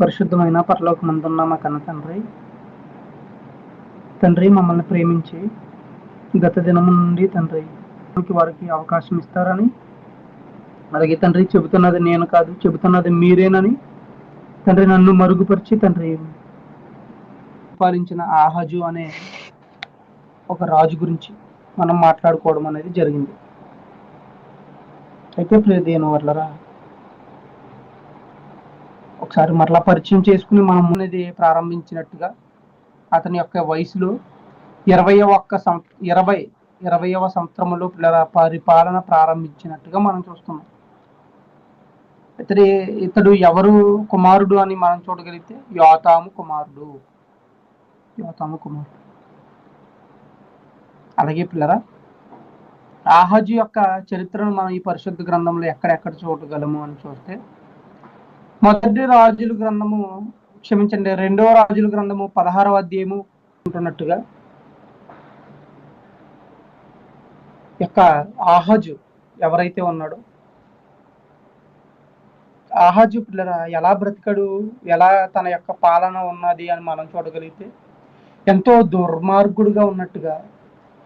పరిశుద్ధమైన పరలోకమందున్న మా కన్న తండ్రి. తండ్రి మమ్మల్ని ప్రేమించి గత దినము నుండి తండ్రి వారికి అవకాశం ఇస్తారని. అలాగే తండ్రి చెబుతున్నది నేను కాదు చెబుతున్నది మీరేనని. తండ్రి నన్ను మరుగుపరిచి తండ్రి పాలించిన ఆహజు అనే ఒక రాజు గురించి మనం మాట్లాడుకోవడం అనేది జరిగింది. అయితే ప్రియ దేని వర్లరా ఒకసారి మరలా పరిచయం చేసుకుని మనం అనేది ప్రారంభించినట్టుగా అతని యొక్క వయసులో ఇరవై ఒక్క సం ఇరవై ఇరవైవ సంవత్సరంలో పిల్లల పరిపాలన ప్రారంభించినట్టుగా మనం చూస్తున్నాం. ఇతడి ఇతడు ఎవరు కుమారుడు అని మనం చూడగలిగితే యోతాము కుమారుడు. యోతాము కుమారుడు. అలాగే పిల్లరా ఆహజు యొక్క చరిత్రను మనం ఈ పరిశుద్ధ గ్రంథంలో ఎక్కడెక్కడ చూడగలము అని చూస్తే మొదటి రాజుల గ్రంథము క్షమించండి రెండవ రాజుల గ్రంథము పదహారవ అధ్యాయము ఉంటున్నట్టుగా యొక్క ఆహజు ఎవరైతే ఉన్నాడో ఆహాజు పిల్లల ఎలా బ్రతికడు ఎలా తన యొక్క పాలన ఉన్నది అని మనం చూడగలిగితే ఎంతో దుర్మార్గుడుగా ఉన్నట్టుగా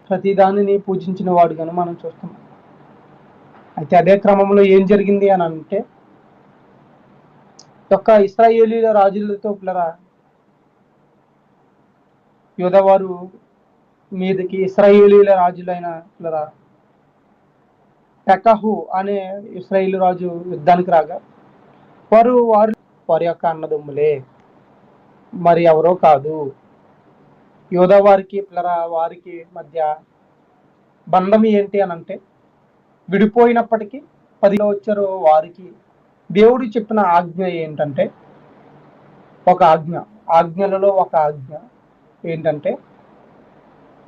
ప్రతిదానిని పూజించిన వాడుగాను మనం చూస్తున్నాం. అయితే అదే క్రమంలో ఏం జరిగింది అని అంటే యొక్క ఇస్రాయేలీల రాజులతో పిల్లరా? యోధవారు మీదకి ఇస్రాయేలీల రాజులైన పిల్లరా? టెకహు అనే ఇస్రాయేల్ రాజు యుద్ధానికి రాగా వారు వారు వారి యొక్క అన్నదమ్ములే మరి ఎవరో కాదు. యోధవారికి పిల్లరా వారికి మధ్య బంధం ఏంటి అని అంటే విడిపోయినప్పటికీ పదిలో వచ్చారో వారికి దేవుడు చెప్పిన ఆజ్ఞ ఏంటంటే ఒక ఆజ్ఞ ఆజ్ఞలలో ఒక ఆజ్ఞ ఏంటంటే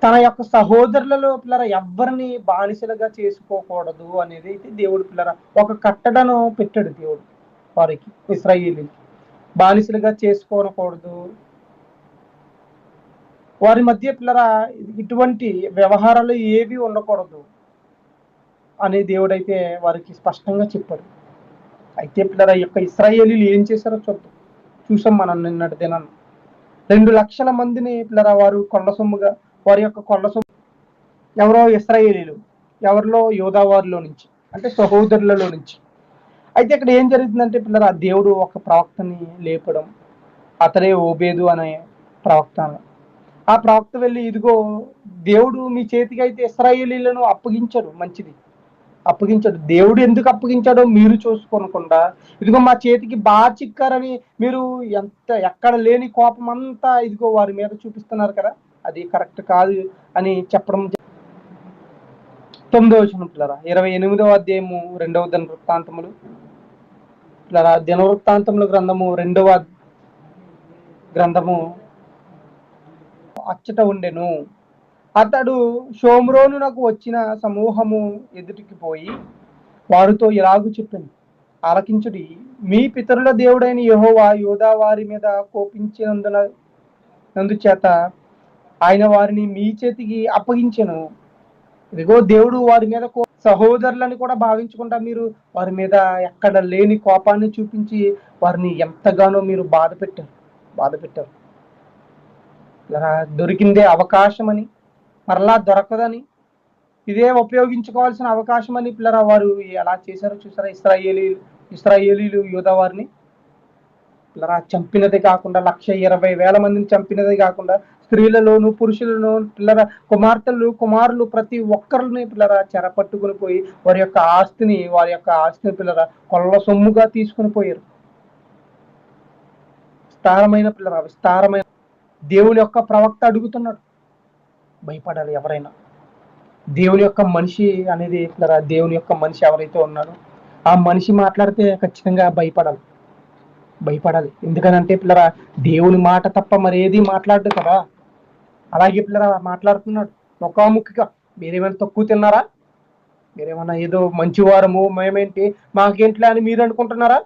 తన యొక్క సహోదరులలో పిల్లర ఎవరిని బానిసలుగా చేసుకోకూడదు అనేది అయితే దేవుడు పిల్లర ఒక కట్టడను పెట్టాడు దేవుడు వారికి ఇస్రాయిలీకి బానిసలుగా చేసుకోనకూడదు. వారి మధ్య పిల్లర ఇటువంటి వ్యవహారాలు ఏవి ఉండకూడదు అని దేవుడైతే వారికి స్పష్టంగా చెప్పాడు. అయితే పిల్లల యొక్క ఇస్రాయేలీలు ఏం చేశారో చూద్దాం. చూసాం మనం నిన్నటి దినాన్ని రెండు లక్షల మందిని పిల్లల వారు కొండ సొమ్ముగా వారి యొక్క కొండ సొమ్ము ఎవరో ఇస్రాయేలీలు ఎవరిలో యోధావారిలో నుంచి అంటే సహోదరులలో నుంచి. అయితే ఇక్కడ ఏం జరుగుతుందంటే ఆ దేవుడు ఒక ప్రవక్తని లేపడం అతడే ఓబేదు అనే ప్రవక్త ఆ ప్రవక్త వెళ్ళి ఇదిగో దేవుడు మీ చేతికి అయితే ఇస్రాయేలీలను అప్పగించడు మంచిది. అప్పగించాడు దేవుడు ఎందుకు అప్పగించాడో మీరు చూసుకోనకుండా ఇదిగో మా చేతికి బాగా చిక్కారని మీరు ఎంత ఎక్కడ లేని కోపం అంతా ఇదిగో వారి మీద చూపిస్తున్నారు కదా అది కరెక్ట్ కాదు అని చెప్పడం తొమ్మిదో తొమ్మిదవ వచనం పిల్లరా ఇరవై ఎనిమిదవ అధ్యాయము రెండవ దిన వృత్తాంతములు పిల్లరా దిన వృత్తాంతముల గ్రంథము రెండవ గ్రంథము. అచ్చట ఉండెను. అతడు షోమ్రోనునకు వచ్చిన సమూహము ఎదుటికి పోయి వారితో ఇలాగు చెప్పింది ఆలకించుడి మీ పితరుల దేవుడైన యహోవా యోధా వారి మీద కోపించినందున నందుచేత ఆయన వారిని మీ చేతికి అప్పగించను. ఇదిగో దేవుడు వారి మీద కో- సహోదరులని కూడా భావించకుండా మీరు వారి మీద ఎక్కడ లేని కోపాన్ని చూపించి వారిని ఎంతగానో మీరు బాధ పెట్టారు బాధ పెట్టారు ఇలా దొరికిందే అవకాశం అని మరలా దొరకదని ఇదే ఉపయోగించుకోవాల్సిన అవకాశం అని పిల్లరా వారు ఎలా చేశారో చూసారా? ఇస్రాయేలీ ఇస్రాయేలీలు యోధా వారిని పిల్లరా చంపినది కాకుండా లక్ష ఇరవై వేల మందిని చంపినది కాకుండా స్త్రీలలోను పురుషులను పిల్లర కుమార్తెలు కుమారులు ప్రతి ఒక్కరిని పిల్లరా చెరపట్టుకుని పోయి వారి యొక్క ఆస్తిని వారి యొక్క ఆస్తిని పిల్లర కొల్ల సొమ్ముగా తీసుకుని పోయారు. విస్తారమైన పిల్లరా విస్తారమైన దేవుని యొక్క ప్రవక్త అడుగుతున్నాడు. భయపడాలి ఎవరైనా. దేవుని యొక్క మనిషి అనేది పిల్లరా దేవుని యొక్క మనిషి ఎవరైతే ఉన్నాడో ఆ మనిషి మాట్లాడితే ఖచ్చితంగా భయపడాలి. భయపడాలి. ఎందుకనంటే పిల్లరా దేవుని మాట తప్ప మరేది మాట్లాడదు కదా. అలాగే పిల్లరా మాట్లాడుతున్నాడు. ముఖాముఖిగా. మీరేమైనా తక్కువ తిన్నారా? మీరేమన్నా ఏదో మంచి వారము మేమేంటి మాకేంట్లే అని మీరు అనుకుంటున్నారా?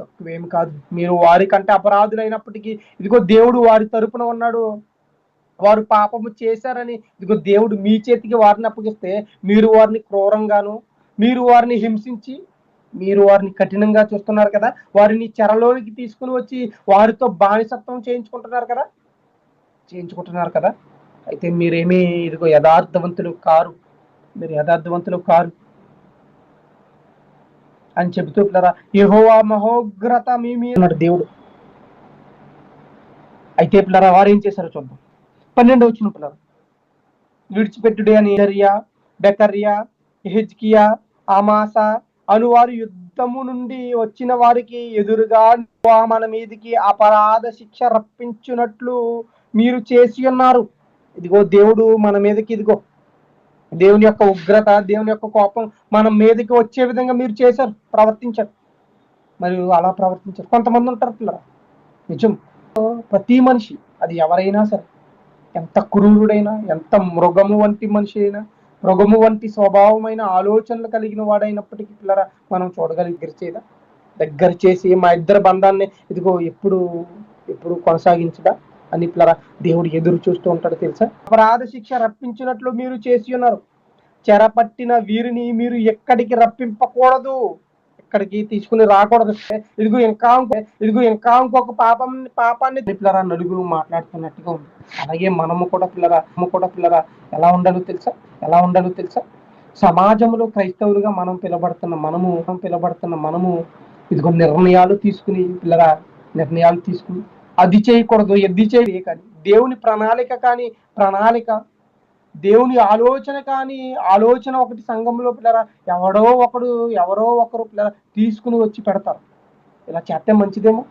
తక్కువేమి కాదు. మీరు వారికంటే అపరాధులైనప్పటికీ ఇదిగో దేవుడు వారి తరపున ఉన్నాడు. వారు పాపము చేశారని ఇదిగో దేవుడు మీ చేతికి వారిని అప్పగిస్తే మీరు వారిని క్రూరంగాను మీరు వారిని హింసించి మీరు వారిని కఠినంగా చూస్తున్నారు కదా? వారిని చెరలోనికి తీసుకుని వచ్చి వారితో బానిసత్వం చేయించుకుంటున్నారు కదా? చేయించుకుంటున్నారు కదా? అయితే మీరేమీ ఇదిగో యథార్థవంతులు కారు. మీరు యథార్థవంతులు కారు. అని చెబుతూ పిల్లరా యెహోవా మహోగ్రత మీ మీద దేవుడు. అయితే పిల్లరా వారు ఏం చేశారో చూద్దాం. పన్నెండు వచ్చిన పిల్లలు. విడిచిపెట్టుడే అని జరియా బెకర్యా హెజ్కియా అమాస అనువారు యుద్ధము నుండి వచ్చిన వారికి ఎదురుగా మన మీదికి అపరాధ శిక్ష రప్పించున్నట్లు మీరు చేసి ఉన్నారు. ఇదిగో దేవుడు మన మీదకి ఇదిగో. దేవుని యొక్క ఉగ్రత దేవుని యొక్క కోపం మన మీదకి వచ్చే విధంగా మీరు చేశారు. ప్రవర్తించారు. మరియు అలా ప్రవర్తించారు. కొంతమంది ఉంటారు పిల్లరా నిజం. ప్రతి మనిషి అది ఎవరైనా సరే ఎంత క్రూరుడైనా ఎంత మృగము వంటి మనిషి అయినా మృగము వంటి స్వభావమైన ఆలోచనలు కలిగిన వాడైనప్పటికీ పిల్లరా మనం చూడగలిగి చేయదా దగ్గర చేసి మా ఇద్దరి బంధాన్ని ఇదిగో ఎప్పుడు ఎప్పుడు కొనసాగించడా అని పిల్లరా దేవుడు ఎదురు చూస్తూ ఉంటాడు తెలుసా? అపరాధ శిక్ష రప్పించినట్లు మీరు చేసి ఉన్నారు. చెరపట్టిన వీరిని మీరు ఎక్కడికి రప్పింపకూడదు. అక్కడికి తీసుకుని రాకూడదు. ఇదిగో ఇంకా ఇంకో- ఇదిగో ఇంకా ఇంకొక పాపం పాపాన్ని పిల్లరా నలుగురు మాట్లాడుతున్నట్టుగా ఉంది. అలాగే మనము కూడా పిల్లరా మనము కూడా పిల్లరా ఎలా ఉండాలో తెలుసా? ఎలా ఉండాలో తెలుసా? సమాజంలో క్రైస్తవులుగా మనం పిలబడుతున్న మనము మనం పిలబడుతున్న మనము ఇదిగో నిర్ణయాలు తీసుకుని పిల్లరా నిర్ణయాలు తీసుకుని అది చేయకూడదు ఎద్ది చేయ కానీ దేవుని ప్రణాళిక కానీ ప్రణాళిక దేవుని ఆలోచన కానీ ఆలోచన ఒకటి సంఘంలో పిల్లరా ఎవడో ఒకడు ఎవరో ఒకరు పిల్లరా తీసుకుని వచ్చి పెడతారు. ఇలా చేస్తే మంచిదేమో.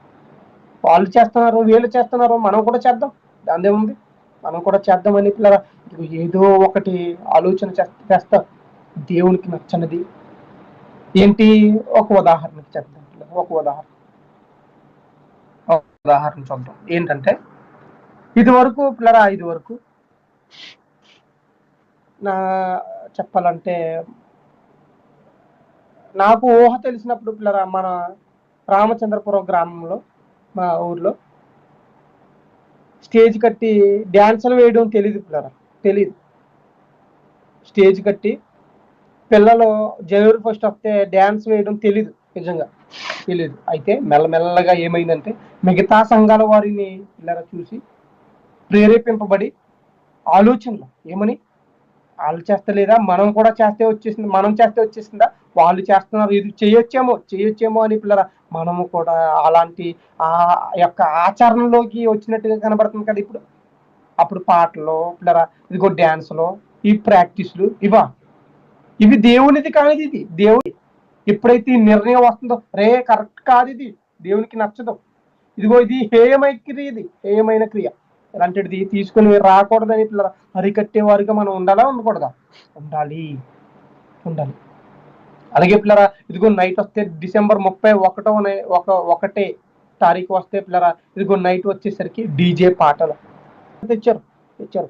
వాళ్ళు చేస్తున్నారు వీళ్ళు చేస్తున్నారు మనం కూడా చేద్దాం. దాందేముంది మనం కూడా చేద్దామని పిల్లరా ఏదో ఒకటి ఆలోచన చేస్తారు. దేవునికి నచ్చనిది. ఏంటి? ఒక ఉదాహరణకి చెప్తాం ఒక ఉదాహరణ. ఒక ఉదాహరణ చూద్దాం. ఏంటంటే ఇది వరకు పిల్లరా ఇది వరకు నా చెప్పాలంటే నాకు ఊహ తెలిసినప్పుడు పిల్లరా మన రామచంద్రపురం గ్రామంలో మా ఊర్లో స్టేజ్ కట్టి డ్యాన్సులు వేయడం తెలియదు పిల్లరా తెలియదు స్టేజ్ కట్టి పిల్లలు జనవరి ఫస్ట్ వస్తే డ్యాన్స్ వేయడం తెలీదు నిజంగా తెలియదు అయితే మెల్లమెల్లగా ఏమైందంటే మిగతా సంఘాల వారిని పిల్లరా చూసి ప్రేరేపింపబడి ఆలోచనలు ఏమని వాళ్ళు చేస్తలేదా? మనం కూడా చేస్తే వచ్చేసింది. మనం చేస్తే వచ్చేసిందా? వాళ్ళు చేస్తున్నారు. ఇది చేయొచ్చేమో చేయొచ్చేమో అని పిల్లరా. మనము కూడా అలాంటి ఆ యొక్క ఆచరణలోకి వచ్చినట్టుగా కనబడుతుంది కదా ఇప్పుడు. అప్పుడు పాటలు పిల్లరా ఇదిగో డ్యాన్స్లో ఈ ప్రాక్టీస్లు ఇవా? ఇవి దేవునిది కానిది ఇది. దేవుడి ఎప్పుడైతే ఈ నిర్ణయం వస్తుందో రే కరెక్ట్ కాదు ఇది. దేవునికి నచ్చదు. ఇదిగో ఇది హేయమైన క్రియ ఇది. హేయమైన క్రియ. ఇలాంటిది తీసుకుని రాకూడదని పిల్లరా అరికట్టేవారుగా మనం ఉండాలా? ఉండకూడదా? ఉండాలి. ఉండాలి. అలాగే పిల్లరా ఇదిగో నైట్ వస్తే డిసెంబర్ ముప్పై ఒకటో ఒక ఒకటే తారీఖు వస్తే పిల్లరా ఇదిగో నైట్ వచ్చేసరికి డీజే పాటలు తెచ్చారు. తెచ్చారు.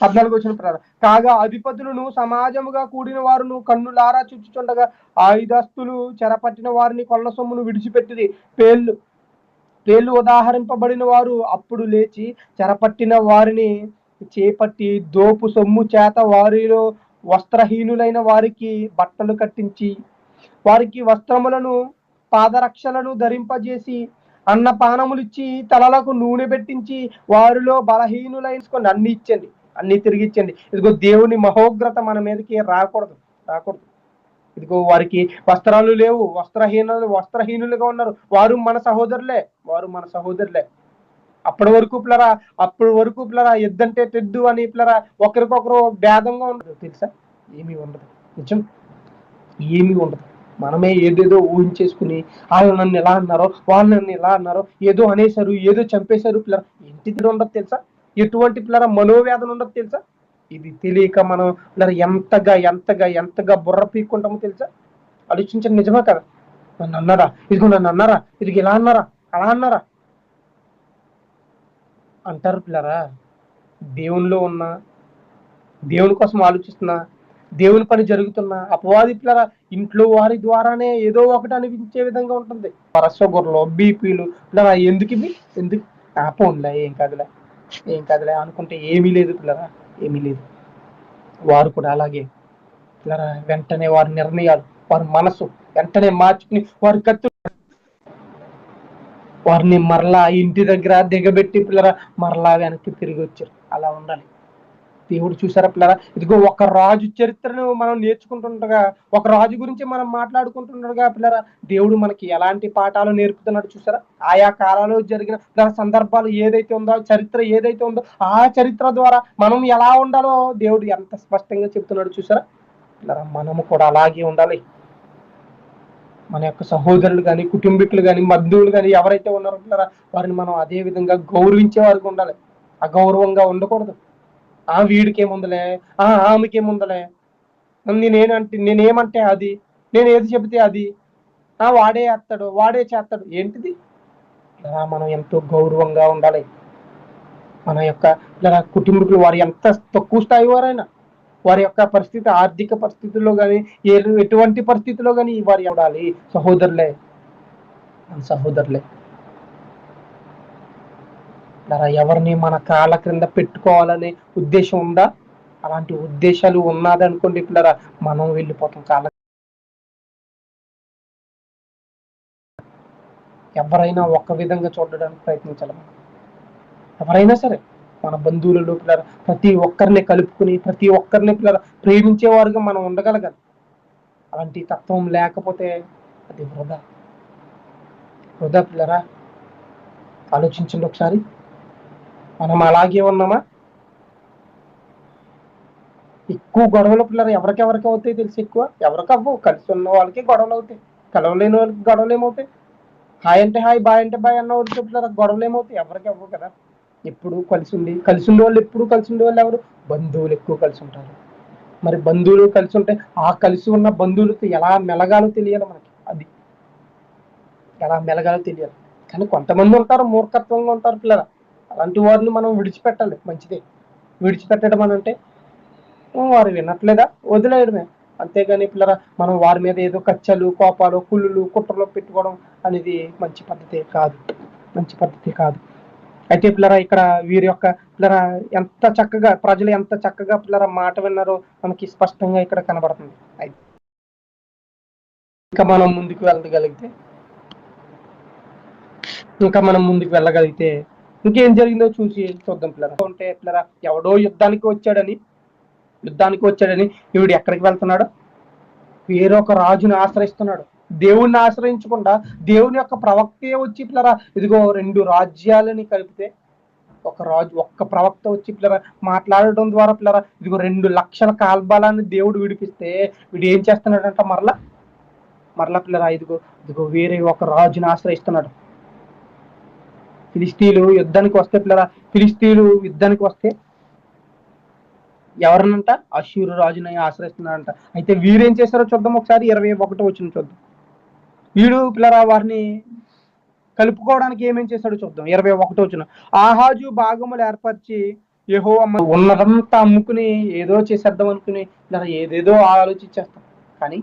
పద్నాలుగు వచ్చిన పిల్లరా కాగా అధిపతులను సమాజముగా కూడిన వారును కన్నులారా చుచ్చుచుండగా ఆయుధస్తులు చెరపట్టిన వారిని కొల్ల సొమ్మును విడిచిపెట్టిది పేర్లు పేర్లు ఉదాహరింపబడిన వారు అప్పుడు లేచి చెరపట్టిన వారిని చేపట్టి దోపు సొమ్ము చేత వారిలో వస్త్రహీనులైన వారికి బట్టలు కట్టించి వారికి వస్త్రములను పాదరక్షలను ధరింపజేసి అన్నపానములిచ్చి తలలకు నూనె పెట్టించి వారిలో బలహీనులైన అన్ని ఇచ్చండి అన్ని తిరిగి ఇచ్చండి. ఇదిగో దేవుని మహోగ్రత మన మీదకి రాకూడదు రాకూడదు. ఇదిగో వారికి వస్త్రాలు లేవు వస్త్రహీనులు వస్త్రహీనులుగా ఉన్నారు. వారు మన సహోదరులే వారు మన సహోదరులే. అప్పటి వరకు పిల్లరా అప్పటి వరకు పిల్లరా ఎద్దంటే తెద్దు అని పిల్లరా ఒకరికొకరు భేదంగా ఉండదు తెలుసా? ఏమీ ఉండదు. నిజం? ఏమీ ఉండదు. మనమే ఏదేదో ఊహించేసుకుని వాళ్ళు నన్ను ఎలా అన్నారో వాళ్ళు నన్ను ఎలా అన్నారో ఏదో అనేశారు ఏదో చంపేశారు పిల్లరా. ఇంటిది ఉండదు తెలుసా? ఎటువంటి పిల్లరా? మనోవేదన ఉండదు తెలుసా? ఇది తెలియక మనం ఇలా ఎంతగా ఎంతగా ఎంతగా బుర్ర పీక్కుంటామో తెలుసా? ఆలోచించండి నిజమా కదా? నన్ను అన్నారా? ఇదిగో నన్ను అన్నారా? ఇదిగో ఇలా అన్నారా? అలా అన్నారా? అంటారు పిల్లరా దేవునిలో ఉన్న దేవుని కోసం ఆలోచిస్తున్నా దేవుని పని జరుగుతున్నా అపవాది పిల్లరా ఇంట్లో వారి ద్వారానే ఏదో ఒకటి అనిపించే విధంగా ఉంటుంది. రసగొర్రలు బీపీలు పిల్లరా ఎందుకు ఇవి ఎందుకు? ఆ పోన్లే ఏం కాదులే ఏం కాదులే అనుకుంటే ఏమీ లేదు పిల్లరా. ఏమీ లేదు. వారు కూడా అలాగే. పిల్లరా వెంటనే వారి నిర్ణయాలు వారి మనసు వెంటనే మార్చుకుని వారి కత్తు వారిని మరలా ఇంటి దగ్గర దిగబెట్టి పిల్లరా మరలా వెనక్కి తిరిగి వచ్చారు. అలా ఉండాలి. దేవుడు చూసారా పిల్లరా? ఇదిగో ఒక రాజు చరిత్రను మనం నేర్చుకుంటుండగా ఒక రాజు గురించి మనం మాట్లాడుకుంటుండగా పిల్లరా దేవుడు మనకి ఎలాంటి పాఠాలు నేర్పుతున్నాడు చూసారా ఆయా కాలంలో జరిగిన సందర్భాలు ఏదైతే ఉందో చరిత్ర ఏదైతే ఉందో ఆ చరిత్ర ద్వారా మనం ఎలా ఉండాలో దేవుడు ఎంత స్పష్టంగా చెప్తున్నాడు చూసారా పిల్లరా మనము కూడా అలాగే ఉండాలి. మన యొక్క సహోదరులు కానీ కుటుంబీకులు కానీ బంధువులు కానీ ఎవరైతే ఉన్నారో పిల్లరా వారిని మనం అదే విధంగా గౌరవించే వారికి ఉండాలి. అగౌరవంగా ఉండకూడదు. ఆ వీడికి ఏముందలే ఆ ఆమెకి ఏముందలే నేనేనంటే నేనేమంటే అది? నేను ఏది చెబితే అది? ఆ వాడే చేస్తాడు వాడే చేస్తాడు ఏంటిది? ఇలా మనం ఎంతో గౌరవంగా ఉండాలి. మన యొక్క ఇలా కుటుంబీకులు వారు ఎంత తక్కువ స్థాయి వారైనా వారి యొక్క పరిస్థితి ఆర్థిక పరిస్థితుల్లో కానీ ఏ ఎటువంటి పరిస్థితిలో కానీ వారు ఉండాలి. సహోదరులే సహోదరులే. ఇలా ఎవరిని మన కాళ్ళ క్రింద పెట్టుకోవాలనే ఉద్దేశం ఉందా? అలాంటి ఉద్దేశాలు ఉన్నాదనుకోండి అనుకోండి పిల్లరా మనం వెళ్ళిపోతాం కాళ్ళ ఎవరైనా ఒక విధంగా చూడడానికి ప్రయత్నించాలి మనం. ఎవరైనా సరే మన బంధువులలో పిల్లల ప్రతి ఒక్కరిని కలుపుకుని ప్రతి ఒక్కరిని పిల్లల ప్రేమించేవారుగా మనం ఉండగలగాలి. అలాంటి తత్వం లేకపోతే అది వృధా. వృధా పిల్లరా ఆలోచించండి ఒకసారి. మనం అలాగే ఉన్నామా? ఎక్కువ గొడవలు పిల్లలు ఎవరికెవరికి అవుతాయి తెలుసు ఎక్కువ? ఎవరికి అవ్వవు కలిసి ఉన్న వాళ్ళకి గొడవలు అవుతాయి. కలవలేని వాళ్ళకి గొడవలు ఏమవుతాయి? హాయ్ అంటే హాయ్ బాయ్ అంటే బాయ్ అన్న వాళ్ళు చెప్తున్నారు గొడవలు ఏమవుతాయి? ఎవరికి అవ్వవు కదా. ఎప్పుడు కలిసి ఉండి కలిసి ఉండే వాళ్ళు ఎప్పుడు కలిసి ఉండే వాళ్ళు ఎవరు? బంధువులు ఎక్కువ కలిసి ఉంటారు. మరి బంధువులు కలిసి ఉంటే ఆ కలిసి ఉన్న బంధువులతో ఎలా మెలగాలో తెలియాలి మనకి. అది ఎలా మెలగాలో తెలియాలి. కానీ కొంతమంది ఉంటారు మూర్ఖత్వంగా ఉంటారు పిల్లలు. అలాంటి వారిని మనం విడిచిపెట్టాలి. మంచిదే. విడిచిపెట్టడం అని అంటే వారు వినట్లేదా? వదిలేయడమే. అంతేగాని పిల్లరా మనం వారి మీద ఏదో కచ్చలు కోపాలు కుళ్ళులు కుట్రలు పెట్టుకోవడం అనేది మంచి పద్ధతి కాదు. మంచి పద్ధతి కాదు. అయితే పిల్లరా ఇక్కడ వీరి యొక్క పిల్లరా ఎంత చక్కగా ప్రజలు ఎంత చక్కగా పిల్లరా మాట విన్నారో మనకి స్పష్టంగా ఇక్కడ కనబడుతుంది. అయితే ఇంకా మనం ముందుకు వెళ్ళగలిగితే ఇంకా మనం ముందుకు వెళ్ళగలిగితే ఇంకేం జరిగిందో చూసి చూద్దాం పిల్లరా. ఉంటే పిల్లరా ఎవడో యుద్ధానికి వచ్చాడని యుద్ధానికి వచ్చాడని ఈవిడ ఎక్కడికి వెళ్తున్నాడు? వేరొక రాజుని ఆశ్రయిస్తున్నాడు. దేవుణ్ణి ఆశ్రయించకుండా దేవుని యొక్క ప్రవక్తే వచ్చి పిల్లరా ఇదిగో రెండు రాజ్యాలని కలిపితే ఒక రాజు ఒక్క ప్రవక్త వచ్చి పిల్లరా మాట్లాడడం ద్వారా పిల్లరా ఇదిగో రెండు లక్షల కాల్బలాన్ని దేవుడు విడిపిస్తే వీడు ఏం చేస్తున్నాడంట మరలా? మరలా పిల్లరా ఇదిగో ఇదిగో వేరే ఒక రాజుని ఆశ్రయిస్తున్నాడు. ఫిలిస్తీన్లు యుద్ధానికి వస్తే పిల్లరా ఫిలిస్తీన్లు యుద్ధానికి వస్తే ఎవరినంట? అశూరు రాజుని ఆశ్రయిస్తున్నాడంట అయితే వీరేం చేశారో చూద్దాం ఒకసారి ఇరవై ఒకటో వచ్చిన చూద్దాం. వీడు పిల్లరా వారిని కలుపుకోవడానికి ఏమేం చేశాడో చూద్దాం. ఇరవై ఒకటో వచ్చిన. ఆహాజు భాగములు ఏర్పరిచి ఏహో అమ్మ ఉన్నదంతా అమ్ముకుని ఏదో చేసేద్దాం అనుకుని ఇలా ఏదేదో ఆలోచించేస్తాం. కానీ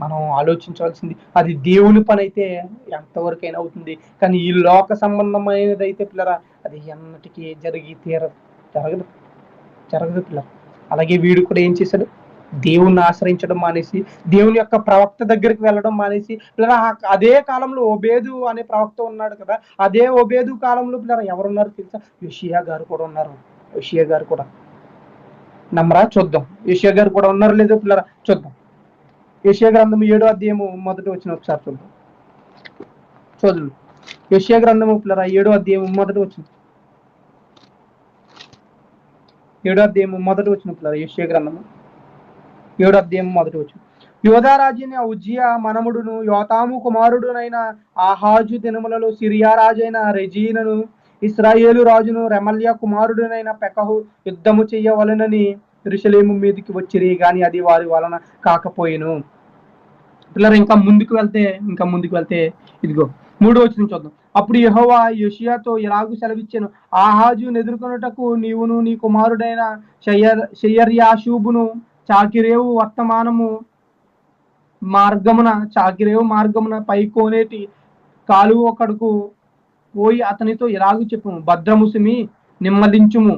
మనం ఆలోచించాల్సింది. అది దేవుని పని అయితే ఎంతవరకైనా అవుతుంది. కానీ ఈ లోక సంబంధమైనది అయితే పిల్లరా అది ఎన్నటికీ జరిగి తీరదు. జరగదు. జరగదు పిల్ల అలాగే వీడు కూడా ఏం చేశాడు? దేవుణ్ణి ఆశ్రయించడం మానేసి దేవుని యొక్క ప్రవక్త దగ్గరికి వెళ్ళడం మానేసి పిల్లరా ఆ- అదే కాలంలో ఒబేదు అనే ప్రవక్త ఉన్నాడు కదా అదే ఒబేదు కాలంలో పిల్లరా ఎవరున్నారు తెలుసా? యుషియా గారు కూడా ఉన్నారు. యుషియా గారు కూడా. నమ్మరా? చూద్దాం. యుషియా గారు కూడా ఉన్నారు లేదో పిల్లరా? చూద్దాం. యశ్యా గ్రంథం ఏడో అధ్యాయము మొదటి వచ్చిన ఒకసారి చూద్దాం. చూద్దాం యోషియా గ్రంథము పిల్లరా ఏడో అధ్యాయము మొదటి వచ్చిన ఏడో అధ్యాయము మొదటి వచ్చిన పిల్లరా యోషియా గ్రంథము? ఏడో అధ్యాయము మొదటి వచ్చిన యోధారాజుని ఉజ్జియా మనముడును యోతాము కుమారుడునైన ఆహాజు దినములలో సిరియా రాజైన రెజీనను ఇస్రాయేలు రాజును రెమల్యా కుమారుడునైన పెకహు యుద్ధము చెయ్యవలనని ఋషలేము మీదకి వచ్చిరి గాని అది వారి వలన కాకపోయేను. పిల్లలు ఇంకా ముందుకు వెళ్తే ఇంకా ముందుకు వెళ్తే ఇదిగో మూడో వచ్చిన చూద్దాం. అప్పుడు యహోవా యోషియాతో ఇలాగు సెలవిచ్చాను? ఆహాజును ఎదుర్కొనుటకు నీవును నీ కుమారుడైన షయ్యర్ షయ్యర్యాషూబును చాకిరేవు వర్తమానము మార్గమున చాకిరేవు మార్గమున పైకోనేటి కాలువ ఒకడుకు పోయి అతనితో ఇలాగు చెప్పుము? భద్రముసిమి నిమ్మలించుము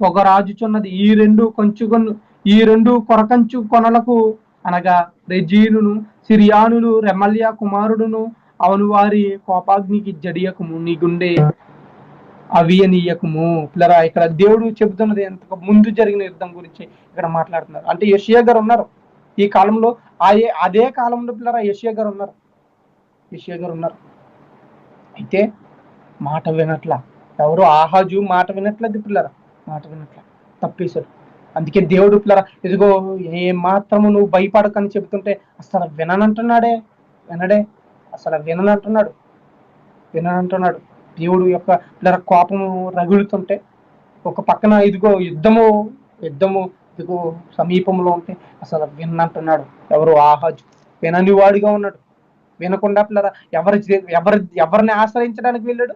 పొగరాజుచున్నది ఈ రెండు కొంచుకొను ఈ రెండు కొరకంచు కొనలకు అనగా రెజీనును సిరియానులు రెమల్యా కుమారుడును అవును వారి కోపాగ్నికి జడియకము నీ గుండె అవియనీయకము. పిల్లరా ఇక్కడ దేవుడు చెబుతున్నది ఎంత ముందు జరిగిన యుద్ధం గురించి ఇక్కడ మాట్లాడుతున్నారు. అంటే యషియా గారు ఉన్నారు. ఈ కాలంలో ఆయే అదే కాలంలో పిల్లరా యషియా గారు ఉన్నారు. యషియా గారు ఉన్నారు. అయితే మాట వినట్ల. ఎవరు? ఆహాజు మాట వినట్లేదు పిల్లరా. మాట వినట్ల. తప్పేశాడు అందుకే దేవుడు పిల్లరా ఇదిగో ఏ మాత్రము నువ్వు భయపడకని చెబుతుంటే అసలు విననంటున్నాడే వినడే అసలు విననంటున్నాడు విననంటున్నాడు. దేవుడు యొక్క పిల్లల కోపము రగులుతుంటే ఒక పక్కన ఇదిగో యుద్ధము యుద్ధము ఇదిగో సమీపంలో ఉంటే అసలు విన్నంటున్నాడు. ఎవరు ఆహాజు వినని వాడిగా ఉన్నాడు. వినకుండా పిల్లల ఎవరి ఎవరి ఎవరిని ఆశ్రయించడానికి వెళ్ళాడు?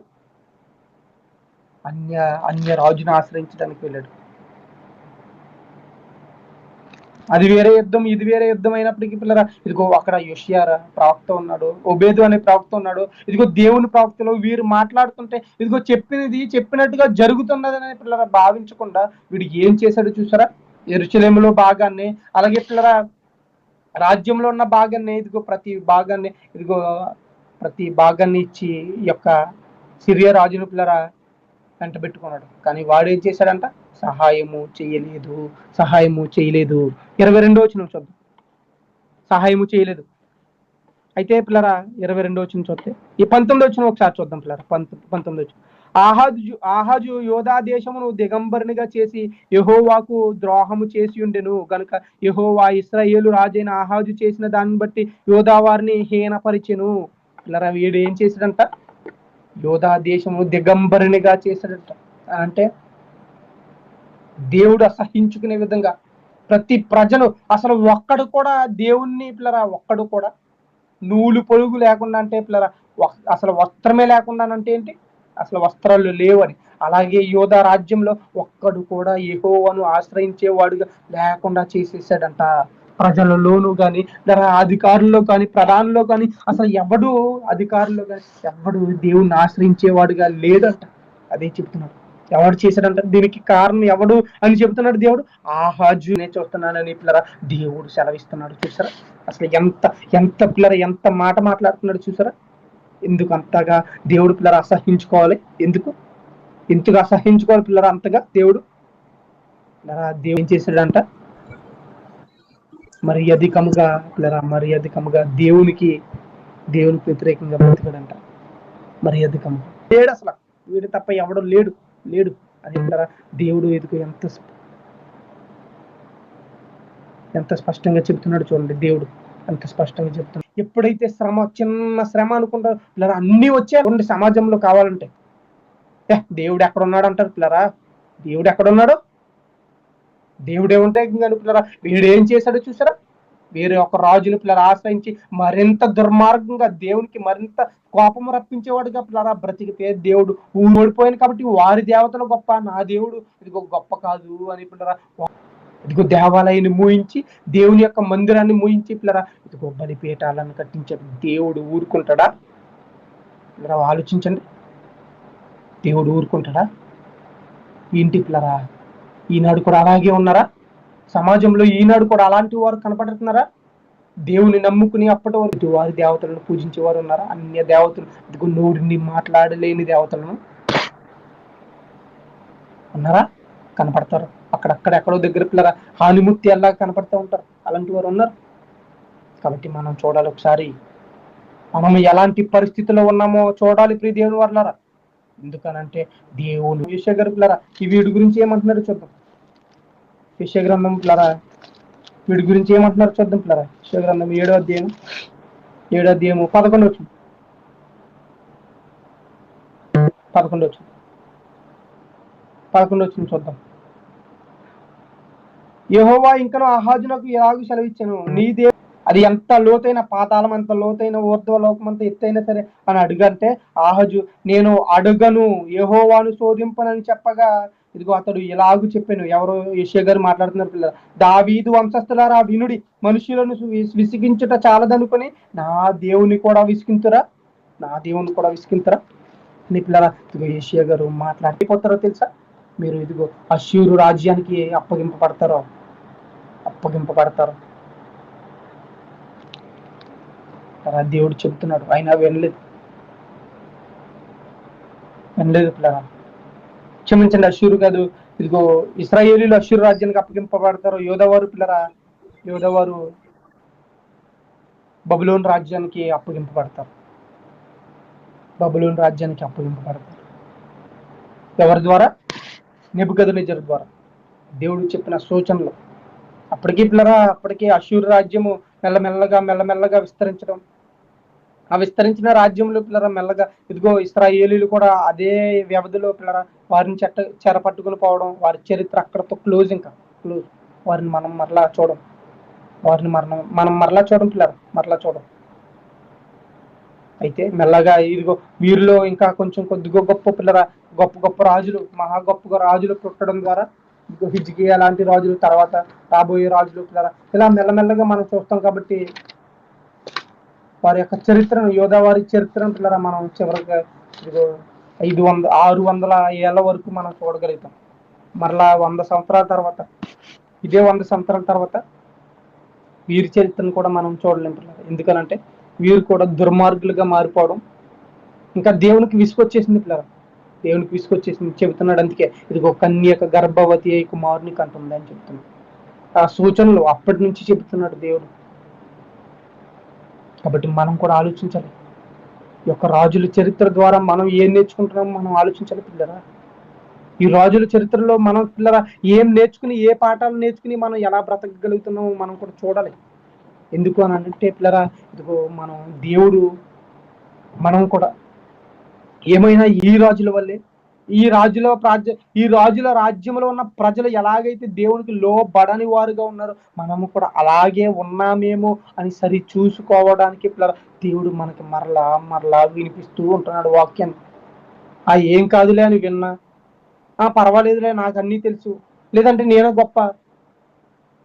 అన్య అన్య రాజుని ఆశ్రయించడానికి వెళ్ళాడు. అది వేరే యుద్ధం ఇది వేరే యుద్ధం అయినప్పటికీ పిల్లరా ఇదిగో అక్కడ యోషియారా ప్రవక్త ఉన్నాడు ఒబేదు అనే ప్రవక్త ఉన్నాడు ఇదిగో దేవుని ప్రవక్తలో వీరు మాట్లాడుతుంటే ఇదిగో చెప్పినది చెప్పినట్టుగా జరుగుతున్నది అనే పిల్లరా భావించకుండా వీడు ఏం చేశాడు చూసారా? ఎరుచలేములో భాగాన్ని అలాగే పిల్లరా రాజ్యంలో ఉన్న భాగాన్ని ఇదిగో ప్రతి భాగాన్ని ఇదిగో ప్రతి భాగాన్ని ఇచ్చి ఈ యొక్క సిరియా రాజును పిల్లరా వెంట పెట్టుకున్నాడు. కానీ వాడు ఏం చేశాడంట? సహాయము చేయలేదు. సహాయము చేయలేదు. ఇరవై రెండో వచ్చిన చూద్దాం. సహాయము చేయలేదు. అయితే పిల్లరా ఇరవై రెండో వచ్చిన చూస్తే ఈ పంతొమ్మిది వచ్చిన ఒకసారి చూద్దాం పిల్లరా. పంత పంతొమ్మిది వచ్చిన ఆహాజు ఆహాజు యోధా దేశమును దిగంబరునిగా చేసి యహోవాకు ద్రోహము చేసి ఉండెను. గనుక యహోవా ఇస్రాయేలు రాజైన ఆహాజు చేసిన దాన్ని బట్టి యోధా వారిని హీనపరిచెను. పిల్లరా వీడు ఏం చేశాడంట? యోధా దేశము దిగంబరినిగా చేశాడట అంటే దేవుడు అసహించుకునే విధంగా ప్రతి ప్రజలు అసలు ఒక్కడు కూడా దేవుణ్ణి పిల్లరా? ఒక్కడు కూడా. నూలు పొలుగు లేకుండా అంటే పిల్లరా? అసలు వస్త్రమే లేకుండా అంటే ఏంటి? అసలు వస్త్రాలు లేవని. అలాగే యోధా రాజ్యంలో ఒక్కడు కూడా యెహోవాను ఆశ్రయించేవాడుగా లేకుండా చేసేసాడంట. ప్రజలలోనూ కానీ అధికారుల్లో కానీ ప్రధానుల్లో కానీ అసలు ఎవడు అధికారుల్లో కానీ ఎవడు దేవుణ్ణి ఆశ్రయించేవాడుగా లేదంట అదే చెప్తున్నాడు. ఎవడు చేశాడంట? దీనికి కారణం ఎవడు అని చెబుతున్నాడు దేవుడు? ఆహాజు నేను చూస్తున్నానని పిల్లరా దేవుడు సెలవిస్తున్నాడు చూసారా అసలు ఎంత ఎంత పిల్లర ఎంత మాట మాట్లాడుతున్నాడు చూసారా ఎందుకు అంతగా దేవుడు పిల్లర అసహించుకోవాలి? ఎందుకు? ఎందుకు అసహించుకోవాలి పిల్లర అంతగా దేవుడు? దేవుడు ఏం చేశాడంట? మరి పిల్లరా మరి దేవునికి దేవునికి వ్యతిరేకంగా బ్రతికడంట. మరి లేడు అసలు. వీడు తప్ప ఎవడు లేడు. లేడు. అది పిల్లరా దేవుడు ఎదుగు ఎంత ఎంత స్పష్టంగా చెప్తున్నాడు చూడండి దేవుడు. ఎంత స్పష్టంగా చెప్తున్నాడు. ఎప్పుడైతే శ్రమ చిన్న శ్రమ అనుకుంటారు పిల్లరా అన్ని వచ్చే రెండు సమాజంలో కావాలంటే. ఏ, దేవుడు ఎక్కడ ఉన్నాడు అంటారు పిల్లరా? దేవుడు ఎక్కడ ఉన్నాడో దేవుడే ఉంటాయి కానీ పిల్లరా? వీడు ఏం చేశాడో చూసారా వేరే ఒక రాజుని పిల్లరా ఆశ్రయించి మరింత దుర్మార్గంగా దేవునికి మరింత కోపం రప్పించేవాడుగా పిల్లరా? బ్రతికితే దేవుడు ఓడిపోయాను కాబట్టి వారి దేవతలు గొప్ప నా దేవుడు ఇదిగో గొప్ప కాదు అని పిల్లరా ఇదిగో దేవాలయాన్ని మూయించి దేవుని యొక్క మందిరాన్ని మూయించి పిల్లరా ఇదిగో బలిపీఠాలను కట్టించాడు దేవుడు ఊరుకుంటాడా? పిల్లరా ఆలోచించండి. దేవుడు ఊరుకుంటాడా? ఏంటి పిల్లరా ఈనాడు కూడా అలాగే ఉన్నారా? సమాజంలో ఈనాడు కూడా అలాంటి వారు కనపడుతున్నారా? దేవుని నమ్ముకుని అప్పటి వరకు ఇటు వారి దేవతలను పూజించేవారు ఉన్నారా? అన్య దేవతలు ఇదిగో నోరుని మాట్లాడలేని దేవతలను ఉన్నారా? కనపడతారు. అక్కడక్కడ ఎక్కడో దగ్గర పిల్లరా హానిమూర్తి ఎలా కనపడుతూ ఉంటారు. అలాంటి వారు ఉన్నారు. కాబట్టి మనం చూడాలి ఒకసారి. మనం ఎలాంటి పరిస్థితిలో ఉన్నామో చూడాలి ప్రీ దేవుని వర్లారా. ఎందుకనంటే దేవుడు విషయ ఈ వీడి గురించి ఏమంటున్నారు చూద్దాం. విషయ గ్రంథం పిల్లరా వీడి గురించి ఏమంటున్నారు చూద్దాం పిల్లరా విషయ ఏడో అధ్యాయం ఏడో అధ్యాయము పదకొండు వచ్చింది. పదకొండు వచ్చింది. పదకొండు వచ్చింది చూద్దాం. యహోవా ఇంకను ఆహాజునకు ఎలాగూ సెలవిచ్చాను? నీ దేవు అది ఎంత లోతైన పాతాళం అంత లోతైన ఊర్ధ్వలోకం అంత ఎత్తైనా సరే అని అడుగంటే ఆహజు నేను అడుగను యహోవాను శోధింపనని చెప్పగా ఇదిగో అతడు ఇలాగూ చెప్పాను. ఎవరో యశ్య గారు మాట్లాడుతున్నారు పిల్లలు. దావీదు వంశస్థులారా వినుడి మనుషులను విసిగించుట చాలదనుకొని నా దేవుని కూడా విసిగింతురా? నా దేవుని కూడా విసిగింతురా? అని పిల్లల ఇదిగో యశ్య గారు మాట్లాడిపోతారో తెలుసా? మీరు ఇదిగో అశ్యూరు రాజ్యానికి అప్పగింపబడతారో అప్పగింపబడతారు. ఆ దేవుడు చెప్తున్నాడు. ఆయన వినలేదు. వినలేదు పిల్లరా క్షమించండి అశ్షూరు కాదు. ఇదిగో ఇస్రాయేలీలు అశ్షూరు రాజ్యానికి అప్పగింపబడతారు యోధవారు పిల్లరా? యోధవారు బబులోన్ రాజ్యానికి అప్పగింపబడతారు. బబులోన్ రాజ్యానికి అప్పగింపబడతారు. ఎవరి ద్వారా? నెబుకద నిజర్ ద్వారా. దేవుడు చెప్పిన సూచనలు. అప్పటికి పిల్లరా అప్పటికి అశ్షూరు రాజ్యము మెల్లమెల్లగా మెల్లమెల్లగా విస్తరించడం. ఆ విస్తరించిన రాజ్యంలో పిల్లరా మెల్లగా ఇదిగో ఇస్రాయేలీలు కూడా అదే వ్యవధిలో పిల్లరా వారిని చెట్ట చెర పట్టుకుని పోవడం వారి చరిత్ర అక్కడతో క్లోజ్ ఇంకా క్లోజ్ వారిని మనం మరలా చూడం. వారిని మరణం మనం మరలా చూడం పిల్లరా మరలా చూడం. అయితే మెల్లగా ఇదిగో వీరిలో ఇంకా కొంచెం కొద్దిగా గొప్ప పిల్లరా గొప్ప గొప్ప రాజులు మహా గొప్ప రాజులు పుట్టడం ద్వారా ఇదిగో అలాంటి రాజులు తర్వాత రాబోయే రాజులు పిల్లరా ఇలా మెల్లమెల్లగా మనం చూస్తాం కాబట్టి వారి యొక్క చరిత్రను యోధావారి చరిత్రను పిల్లరా మనం చివరిగా ఇదిగో ఐదు వంద ఆరు వందల ఏళ్ళ వరకు మనం చూడగలుగుతాం. మరలా వంద సంవత్సరాల తర్వాత ఇదే వంద సంవత్సరాల తర్వాత వీరి చరిత్రను కూడా మనం చూడలేం పిల్లరా. ఎందుకనంటే వీరు కూడా దుర్మార్గులుగా మారిపోవడం ఇంకా దేవునికి విసుకొచ్చేసింది పిల్లరా. దేవునికి విసుకొచ్చేసింది చెబుతున్నాడు అందుకే ఇదిగో కన్యక గర్భవతి అయి కుమారుని కంటుంది అని చెప్తున్నాడు ఆ సూచనలు అప్పటి నుంచి చెబుతున్నాడు దేవుడు. కాబట్టి మనం కూడా ఆలోచించాలి. ఈ యొక్క రాజుల చరిత్ర ద్వారా మనం ఏం నేర్చుకుంటున్నాం మనం ఆలోచించాలి పిల్లరా. ఈ రాజుల చరిత్రలో మనం పిల్లరా ఏం నేర్చుకుని ఏ పాఠాలు నేర్చుకుని మనం ఎలా బ్రతకగలుగుతున్నామో మనం కూడా చూడాలి. ఎందుకు అని అంటే పిల్లరా ఇదిగో మనం దేవుడు మనం కూడా ఏమైనా ఈ రాజుల వల్లే ఈ రాజుల ప్రాజ్య ఈ రాజుల రాజ్యంలో ఉన్న ప్రజలు ఎలాగైతే దేవునికి లోబడని వారుగా ఉన్నారో మనము కూడా అలాగే ఉన్నామేమో అని సరి చూసుకోవడానికి దేవుడు మనకి మరలా మరలా వినిపిస్తూ ఉంటున్నాడు వాక్యాన్ని ఆ ఏం కాదులే అని విన్నా. ఆ పర్వాలేదులే నాకు అన్నీ తెలుసు. లేదంటే నేను గొప్ప.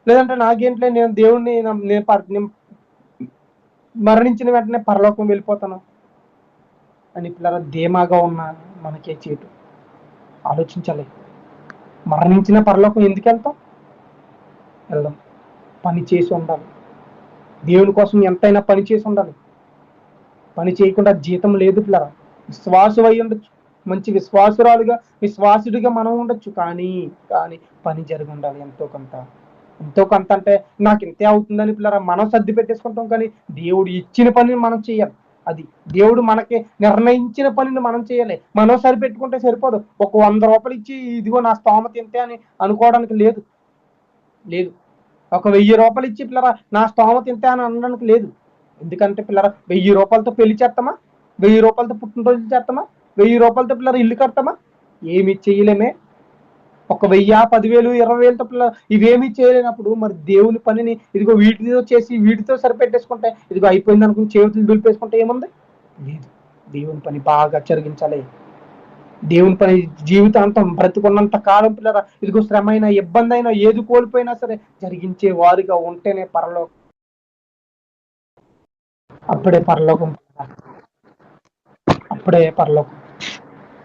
లేదంటే నాకేంట్లే నేను దేవుణ్ణి నేను మరణించిన వెంటనే పరలోకం వెళ్ళిపోతాను అని పిల్లల ధీమాగా ఉన్న మనకే చీటు. ఆలోచించాలి. మరణించిన పరలోకం ఎందుకు వెళ్తాం? వెళ్దాం. పని చేసి ఉండాలి. దేవుని కోసం ఎంతైనా పని చేసి ఉండాలి. పని చేయకుండా జీతం లేదు పిల్లరా. విశ్వాసం అయి ఉండొచ్చు. మంచి విశ్వాసురాలుగా విశ్వాసుడిగా మనం ఉండొచ్చు. కానీ కానీ పని జరిగి ఉండాలి. ఎంతో కొంత. ఎంతో కొంత అంటే నాకు ఇంతే అవుతుందని పిల్లరా. మనం సర్ది పెట్టేసుకుంటాం కానీ దేవుడు ఇచ్చిన పనిని మనం చేయాలి. అది. దేవుడు మనకి నిర్ణయించిన పనిని మనం చేయాలి. మనం సరిపెట్టుకుంటే సరిపోదు. ఒక వంద రూపాయలు ఇచ్చి ఇదిగో నా స్తోమ ఇంతే అని అనుకోవడానికి లేదు. లేదు. ఒక వెయ్యి రూపాయలు ఇచ్చి పిల్లరా నా స్తోమ ఇంతే అని అనడానికి లేదు. ఎందుకంటే పిల్లరా వెయ్యి రూపాయలతో పెళ్ళి చేస్తామా వెయ్యి రూపాయలతో పుట్టినరోజులు చేస్తామా వెయ్యి రూపాయలతో పిల్లరా ఇల్లు కడతామా? ఏమి చేయలేమే. ఒక వెయ్యి పదివేలు ఇరవై వేలు పిల్ల ఇవేమి చేయలేనప్పుడు మరి దేవుని పనిని ఇదిగో వీటితో చేసి వీటితో సరిపెట్టేసుకుంటే ఇదిగో అయిపోయింది అనుకుని చేతులు దులిపేసుకుంటే ఏముంది? లేదు. దేవుని పని బాగా జరిగించాలి. దేవుని పని జీవితాంతం బ్రతుకున్నంత కాలం పిల్లరా ఇదిగో శ్రమ అయినా ఇబ్బంది అయినా ఏది కోల్పోయినా సరే జరిగించే వారిగా ఉంటేనే పరలోకం. అప్పుడే పరలోకం అప్పుడే పరలోకం.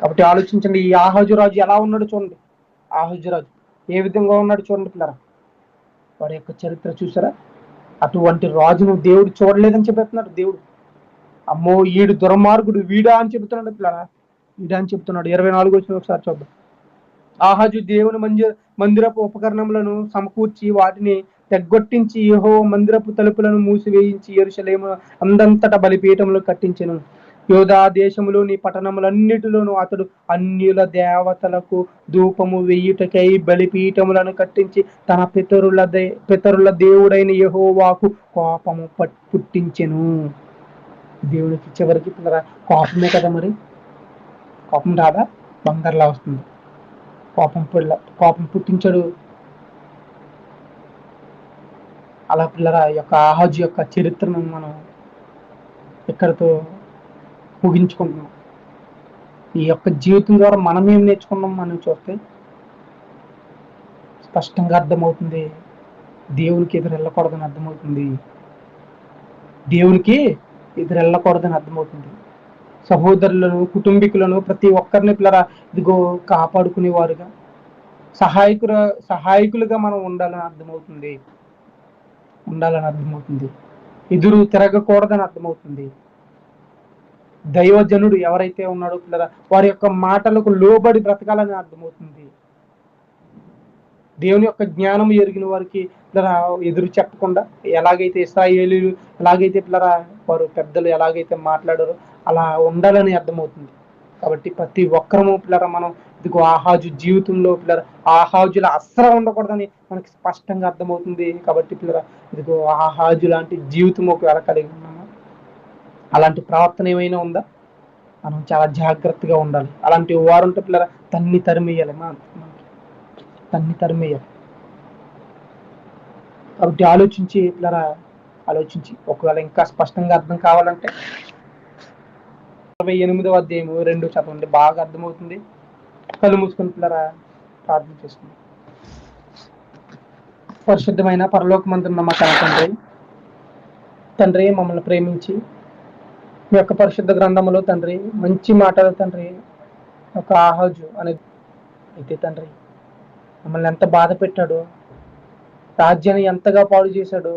కాబట్టి ఆలోచించండి ఈ ఆహాజు రాజు ఎలా ఉన్నాడో చూడండి. ఆహుజరాజు రాజు ఏ విధంగా ఉన్నాడు చూడండి పిల్లరా. వారి యొక్క చరిత్ర చూసారా? అటువంటి రాజును దేవుడు చూడలేదని చెబుతున్నాడు దేవుడు. అమ్మో ఈడు దుర్మార్గుడు వీడా అని చెబుతున్నాడు పిల్లరా. వీడా అని చెప్తున్నాడు ఇరవై నాలుగు వచ్చిన ఒకసారి చూద్దాం. ఆహాజు దేవుని మంజు మందిరపు ఉపకరణములను సమకూర్చి వాటిని తెగ్గొట్టించి యహో మందిరపు తలుపులను మూసివేయించి ఎరుసలేము అందంతట బలిపీఠంలో కట్టించను. యోధా దేశములోని పట్టణములన్నిటిలోనూ అతడు అన్యుల దేవతలకు ధూపము వెయ్యుటకై బలిపీఠములను కట్టించి తన పితరుల దే పితరుల దేవుడైన యహోవాకు కోపము పట్- పుట్టించెను. దేవుడికి చివరికి పిల్లరా కోపమే కదా మరి? కోపం రాదా? బంగారులా వస్తుంది. కోపం పిల్ల కోపం పుట్టించాడు. అలా పిల్లరా ఈ యొక్క ఆహాజు యొక్క చరిత్రను మనం ఇక్కడతో ముగించుకుంటున్నాం ఈ యొక్క జీవితం ద్వారా మనం ఏం నేర్చుకున్నాం మనం చూస్తే స్పష్టంగా అర్థమవుతుంది. దేవునికి ఎదురు వెళ్ళకూడదని అర్థమవుతుంది. దేవునికి ఎదురు వెళ్ళకూడదని అర్థమవుతుంది. సహోదరులను కుటుంబీకులను ప్రతి ఒక్కరిని పిల్లరా ఇదిగో కాపాడుకునేవారుగా సహాయకుల సహాయకులుగా మనం ఉండాలని అర్థమవుతుంది. ఉండాలని అర్థమవుతుంది. ఎదురు తిరగకూడదని అర్థమవుతుంది. దైవజనుడు ఎవరైతే ఉన్నాడో పిల్లరా వారి యొక్క మాటలకు లోబడి బ్రతకాలని అర్థమవుతుంది. దేవుని యొక్క జ్ఞానం ఎరిగిన వారికి పిల్లరా ఎదురు చెప్పకుండా ఎలాగైతే ఇస్రాయేలీలు ఎలాగైతే పిల్లరా వారు పెద్దలు ఎలాగైతే మాట్లాడారో అలా ఉండాలని అర్థమవుతుంది. కాబట్టి ప్రతి ఒక్కరము పిల్లరా మనం ఇదిగో ఆహాజు జీవితంలో పిల్లర ఆహాజుల అస్సలు ఉండకూడదని మనకి స్పష్టంగా అర్థమవుతుంది. కాబట్టి పిల్లరా ఇదిగో ఆహాజు లాంటి జీవితం ఒకవేళ కలిగి ఉన్నాము? అలాంటి ప్రవర్తన ఏమైనా ఉందా? మనం చాలా జాగ్రత్తగా ఉండాలి. అలాంటి వారు ఉంటే పిల్లల తన్ని తరిమేయాలి. మా తన్ని తరిమేయాలి. కాబట్టి ఆలోచించి పిల్లరా ఆలోచించి. ఒకవేళ ఇంకా స్పష్టంగా అర్థం కావాలంటే ఇరవై ఎనిమిదవ అధ్యాయము రెండు చదవండి. బాగా అర్థమవుతుంది. కళ్ళు మూసుకుని పిల్లరా ప్రార్థన చేసుకుంది. పరిశుద్ధమైన పరలోకమంతున్న మా తండ్రి. తండ్రి మమ్మల్ని ప్రేమించి మీ యొక్క పరిశుద్ధ గ్రంథములో తండ్రి మంచి మాటలు తండ్రి ఒక ఆహాజు అనే అయితే తండ్రి. మమ్మల్ని ఎంత బాధ పెట్టాడో రాజ్యాన్ని ఎంతగా పాడు చేశాడో